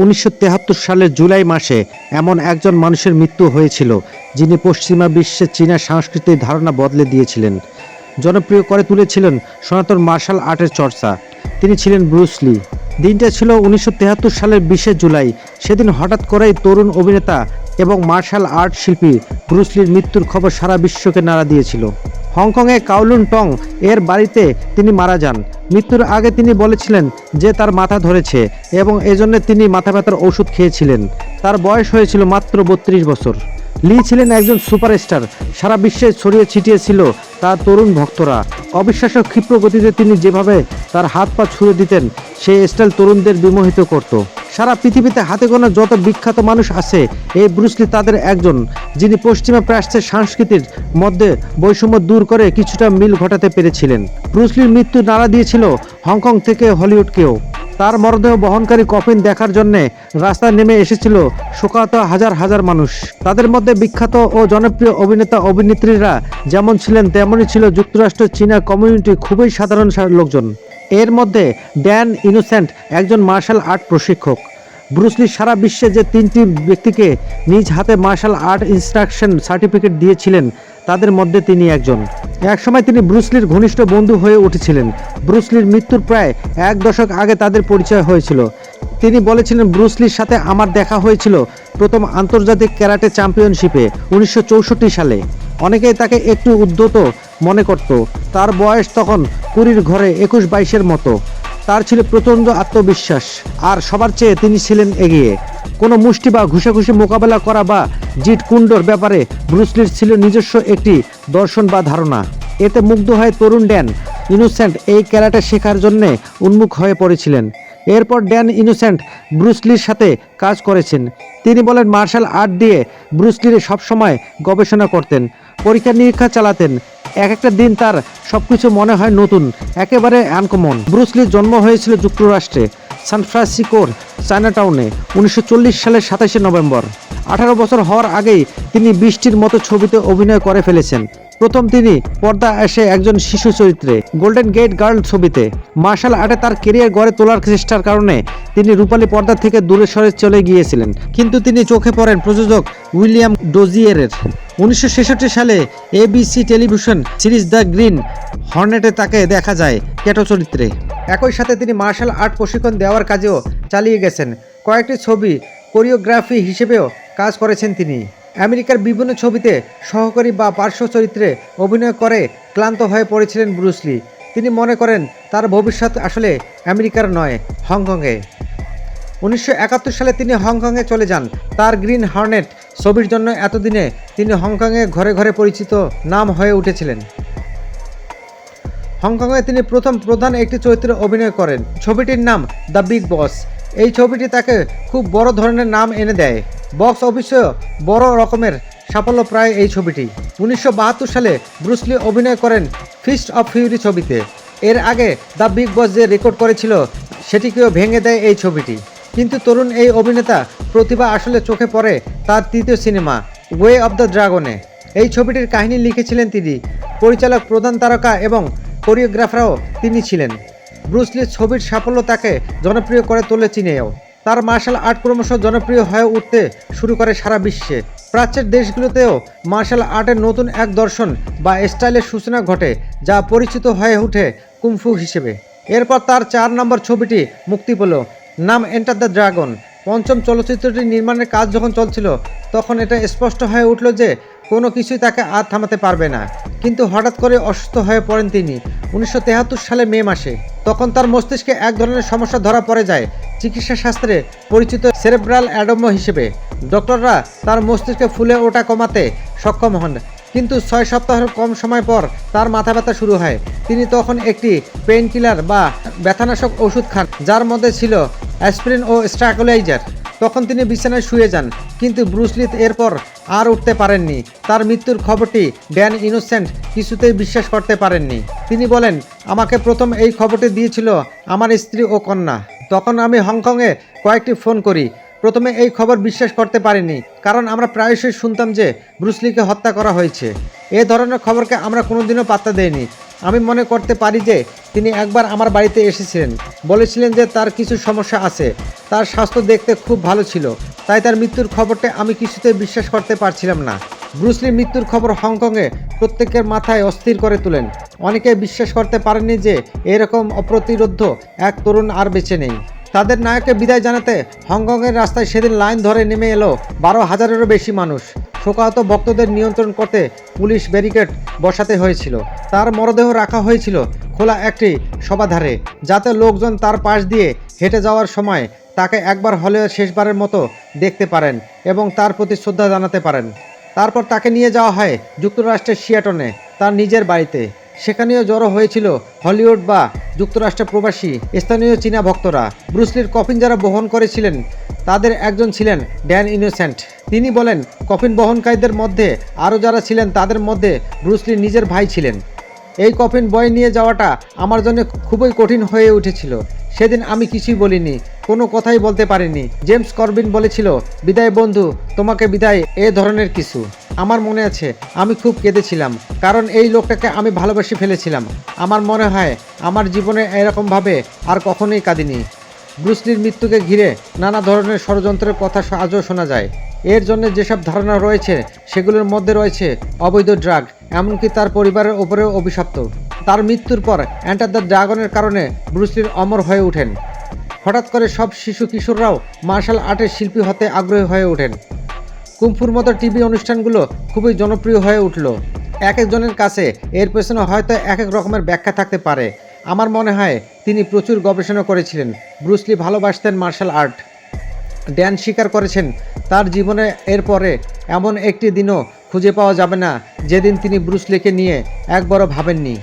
উনিশশো সালের জুলাই মাসে এমন একজন মানুষের মৃত্যু হয়েছিল, যিনি পশ্চিমা বিশ্বে চীনা সংস্কৃতির ধারণা বদলে দিয়েছিলেন। জনপ্রিয় করে তুলেছিলেন সনাতন মার্শাল আর্টের চর্চা। তিনি ছিলেন ব্রুসলি দিনটা ছিল উনিশশো সালের বিশে জুলাই। সেদিন হঠাৎ করেই তরুণ অভিনেতা এবং মার্শাল আর্ট শিল্পী ব্রুসলির মৃত্যুর খবর সারা বিশ্বকে নাড়া দিয়েছিল। হংকংয়ে কাউলুন টং এর বাড়িতে তিনি মারা যান। মৃত্যুর আগে তিনি বলেছিলেন যে তার মাথা ধরেছে এবং এজন্য তিনি মাথা ব্যথার ওষুধ খেয়েছিলেন। তার বয়স হয়েছিল মাত্র বত্রিশ বছর। লি ছিলেন একজন সুপারস্টার। সারা বিশ্বে ছড়িয়ে ছিটিয়ে ছিল তার তরুণ ভক্তরা। অবিশ্বাস্য ক্ষিপ্র গতিতে তিনি যেভাবে তার হাত পা ছুঁড়ে দিতেন, সেই স্টাইল তরুণদের বিমোহিত করত। সারা পৃথিবীতে হাতে গোনা যত বিখ্যাত মানুষ আছে, এই ব্রুসলি তাদের একজন, যিনি পশ্চিমা প্রাচ্যের সংস্কৃতির মধ্যে বৈষম্য দূর করে কিছুটা মিল ঘটাতে পেরেছিলেন। ব্রুসলির মৃত্যু নাড়া দিয়েছিল হংকং থেকে হলিউডকেও তার মরদেহ বহনকারী কফিন দেখার জন্য রাস্তায় নেমে এসেছিল শোকাহত হাজার হাজার মানুষ। তাদের মধ্যে বিখ্যাত ও জনপ্রিয় অভিনেতা, অভিনেত্রীরা যেমন ছিলেন, তেমনই ছিল যুক্তরাষ্ট্র চীনা কমিউনিটি খুবই সাধারণ লোকজন। এর মধ্যে ড্যান ইনোসেন্ট একজন মার্শাল আর্ট প্রশিক্ষক। ব্রুসলি সারা বিশ্বে যে তিনটি ব্যক্তিকে নিজ হাতে মার্শাল আর্ট ইনস্ট্রাকশন সার্টিফিকেট দিয়েছিলেন, তাদের মধ্যে তিনি একজন। একসময় তিনি ব্রুসলির ঘনিষ্ঠ বন্ধু হয়ে উঠেছিলেন। ব্রুসলির মৃত্যুর প্রায় এক দশক আগে তাদের পরিচয় হয়েছিল। তিনি বলেছিলেন ব্রুসলির সাথে আমার দেখা হয়েছিল প্রথম আন্তর্জাতিক ক্যারাটে চ্যাম্পিয়নশিপে উনিশশো চৌষট্টি সালে। অনেকেই তাকে একটু উদ্ধত মনে করত। তার বয়স তখন কুড়ির ঘরে একুশ বাইশের মতো। তার ছিল প্রচণ্ড আত্মবিশ্বাস, আর সবার চেয়ে তিনি ছিলেন এগিয়ে। কোনো মুষ্টি বা ঘুষাঘুষি মোকাবেলা করা বা জিট কুণ্ডর ব্যাপারে ব্রুসলির ছিল নিজস্ব একটি দর্শন বা ধারণা। এতে মুগ্ধ হয়ে তরুণ ড্যান। ইনোসেন্ট এই ক্যারাটে শেখার জন্যে উন্মুখ হয়ে পড়েছিলেন। এরপর ড্যান ইনোসেন্ট ব্রুসলির সাথে কাজ করেছেন। তিনি বলেন, মার্শাল আর্ট দিয়ে ব্রুসলির সবসময় গবেষণা করতেন পরীক্ষা নিরীক্ষা চালাতেন এক একটা দিন তার সবকিছু মনে হয় নতুন, একেবারে আনকমন ব্রুসলির জন্ম হয়েছিল যুক্তরাষ্ট্রে, সান ফ্রান্সিসকোর চায়নাটাউনে, উনিশশো চল্লিশ সালের সাতাশে নভেম্বর। আঠারো বছর হওয়ার আগেই তিনি বৃষ্টির মতো ছবিতে অভিনয় করে ফেলেছেন। প্রথম তিনি পর্দা এসে একজন শিশু চরিত্রে গোল্ডেন গেট গার্ল ছবিতে। মার্শাল আর্টে তার কেরিয়ার গড়ে তোলার চেষ্টার কারণে তিনি রূপালী পর্দা থেকে দূরে সরে চলে গিয়েছিলেন। কিন্তু তিনি চোখে পড়েন প্রযোজক উইলিয়াম ডোজিয়ারের। উনিশশো ছেষট্টি সালে ABC television series the green হর্নেটে তাকে দেখা যায় ক্যাটো চরিত্রে। একই সাথে তিনি মার্শাল আর্ট প্রশিক্ষণ দেওয়ার কাজেও চালিয়ে গেছেন। কয়েকটি ছবি কোরিওগ্রাফি হিসেবেও কাজ করেছেন তিনি। আমেরিকার বিভিন্ন ছবিতে সহকারী বা পার্শ্ব চরিত্রে অভিনয় করে ক্লান্ত হয়ে পড়েছিলেন ব্রুসলি তিনি মনে করেন, তার ভবিষ্যৎ আসলে আমেরিকার নয়, হংকংয়ে। উনিশশো একাত্তর সালে তিনি হংকংয়ে চলে যান। তার গ্রিন হর্নেট ছবির জন্য এতদিনে তিনি হংকংয়ে ঘরে ঘরে পরিচিত নাম হয়ে উঠেছিলেন। হংকংয়ে তিনি প্রথম প্রধান একটি চরিত্রে অভিনয় করেন। ছবিটির নাম দ্য বিগ বস। এই ছবিটি তাকে খুব বড় ধরনের নাম এনে দেয়। বক্স অফিসেও বড় রকমের সাফল্য প্রায় এই ছবিটি। উনিশশো বাহাত্তর সালে ব্রুসলি অভিনয় করেন ফিস্ট অফ ফিউরি ছবিতে। এর আগে দ্য বিগ বস যে রেকর্ড করেছিল, সেটিকেও ভেঙে দেয় এই ছবিটি। কিন্তু তরুণ এই অভিনেতা প্রতিভা আসলে চোখে পড়ে তার তৃতীয় সিনেমা ওয়ে অব দ্য ড্রাগনে এই ছবিটির কাহিনী লিখেছিলেন তিনি, পরিচালক প্রধান তারকা এবং কোরিওগ্রাফারও তিনি ছিলেন। ব্রুসলির ছবির সাফল্য তাকে জনপ্রিয় করে তোলে চীনেও। তার মার্শাল আর্ট ক্রমশ জনপ্রিয় হয়ে উঠতে শুরু করে সারা বিশ্বে। প্রাচ্যের দেশগুলোতেও মার্শাল আর্টের নতুন এক দর্শন বা স্টাইলের সূচনা ঘটে, যা পরিচিত হয়ে ওঠে কুমফু হিসেবে। এরপর তার চার নম্বর ছবিটি মুক্তি পেল নাম এন্টার দ্য ড্রাগন পঞ্চম চলচ্চিত্রটি নির্মাণের কাজ যখন চলছিল, তখন এটা স্পষ্ট হয়ে উঠল যে কোনো কিছুই তাকে আর থামাতে পারবে না। কিন্তু হঠাৎ করে অসুস্থ হয়ে পড়েন তিনি, উনিশশো সালে মে মাসে। তখন তার মস্তিষ্কে এক ধরনের সমস্যা ধরা পড়ে যায়, চিকিৎসা শাস্ত্রে পরিচিত সেরেব্রাল অ্যাডম্য হিসেবে। ডক্টররা তার মস্তিষ্কে ফুলে ওঠা কমাতে সক্ষম হন। কিন্তু ছয় সপ্তাহের কম সময় পর তার মাথা ব্যথা শুরু হয়। তিনি তখন একটি পেইন কিলার বা ব্যথানাশক ওষুধ খান, যার মধ্যে ছিল অ্যাসপিরিন ও স্ট্রাকুলাইজার তখন তিনি বিছানায় শুয়ে যান, কিন্তু ব্রুসলিত এরপর আর উঠতে পারেননি। তার মৃত্যুর খবরটি ড্যান ইনোসেন্ট কিছুতেই বিশ্বাস করতে পারেননি। তিনি বলেন, আমাকে প্রথম এই খবরটি দিয়েছিল আমার স্ত্রী ও কন্যা। তখন আমি হংকংয়ে কয়েকটি ফোন করি প্রথমে এই খবর বিশ্বাস করতে পারিনি, কারণ আমরা প্রায়শই শুনতাম যে ব্রুসলিকে হত্যা করা হয়েছে। এ ধরনের খবরকে আমরা কোনোদিনও পাত্তা দেইনি। আমি মনে করতে পারি যে তিনি একবার আমার বাড়িতে এসেছিলেন, বলেছিলেন যে তার কিছু সমস্যা আছে, তার স্বাস্থ্য দেখতে খুব ভালো ছিল, তাই তার মৃত্যুর খবরটা আমি কিছুতেই বিশ্বাস করতে পারছিলাম না। ব্রুসলির মৃত্যুর খবর হংকংয়ে প্রত্যেকের মাথায় অস্থির করে তোলেন। অনেকে বিশ্বাস করতে পারেননি যে এরকম অপ্রতিরোধ্য এক তরুণ আর বেঁচে নেই। তাদের নায়ককে বিদায় জানাতে হংকংয়ের রাস্তায় সেদিন লাইন ধরে নেমে এলো বারো হাজারেরও বেশি মানুষ। শোকাহত ভক্তদের নিয়ন্ত্রণ করতে পুলিশ ব্যারিকেড বসাতে হয়েছিল। তার মরদেহ রাখা হয়েছিল খোলা একটি সভাধারে, যাতে লোকজন তার পাশ দিয়ে হেঁটে যাওয়ার সময় তাকে একবার হলেও শেষবারের মতো দেখতে পারেন এবং তার প্রতি শ্রদ্ধা জানাতে পারেন। তারপর তাকে নিয়ে যাওয়া হয় যুক্তরাষ্ট্রের সিয়াটনে, তার নিজের বাড়িতে। সেখানেও জড়ো হয়েছিল হলিউড বা যুক্তরাষ্ট্র প্রবাসী স্থানীয় চীনা ভক্তরা। ব্রুসলির কফিন যারা বহন করেছিলেন, তাদের একজন ছিলেন ড্যান ইনোসেন্ট। তিনি বলেন, কফিন বহনকারীদের মধ্যে আরও যারা ছিলেন, তাদের মধ্যে ব্রুসলির নিজের ভাই ছিলেন। এই কফিন বয়ে নিয়ে যাওয়াটা আমার জন্য খুবই কঠিন হয়ে উঠেছিল। সেদিন আমি কিছুই বলিনি, কোনো কথাই বলতে পারিনি। জেমস করবিন বলেছিল, বিদায় বন্ধু, তোমাকে বিদায়, এ ধরনের কিছু। আমার মনে আছে, আমি খুব কেঁদেছিলাম, কারণ এই লোকটাকে আমি ভালোবেসে ফেলেছিলাম। আমার মনে হয়, আমার জীবনে এরকমভাবে আর কখনোই কাঁদিনি। ব্রুসলির মৃত্যুকে ঘিরে নানা ধরনের ষড়যন্ত্রের কথা আজও শোনা যায়। এর জন্য যেসব ধারণা রয়েছে, সেগুলোর মধ্যে রয়েছে অবৈধ ড্রাগ, এমনকি তার পরিবারের ওপরেও অভিশপ্ত। তার মৃত্যুর পর অ্যান্টার দ্য ড্রাগনের কারণে ব্রুসলির অমর হয়ে ওঠেন। হঠাৎ করে সব শিশু কিশোররাও মার্শাল আর্টের শিল্পী হতে আগ্রহী হয়ে ওঠেন। কুমফুর মতো টিভি অনুষ্ঠানগুলো খুবই জনপ্রিয় হয়ে উঠল। এক একজনের কাছে এর পেছনে হয়তো এক এক রকমের ব্যাখ্যা থাকতে পারে। আমার মনে হয় তিনি প্রচুর গবেষণা করেছিলেন। ব্রুসলি ভালোবাসতেন মার্শাল আর্ট। ড্যান স্বীকার করেছেন, তার জীবনে এরপরে এমন একটি দিনও খুঁজে পাওয়া যাবে না, যেদিন তিনি ব্রুসলিকে নিয়ে একবারও ভাবেননি।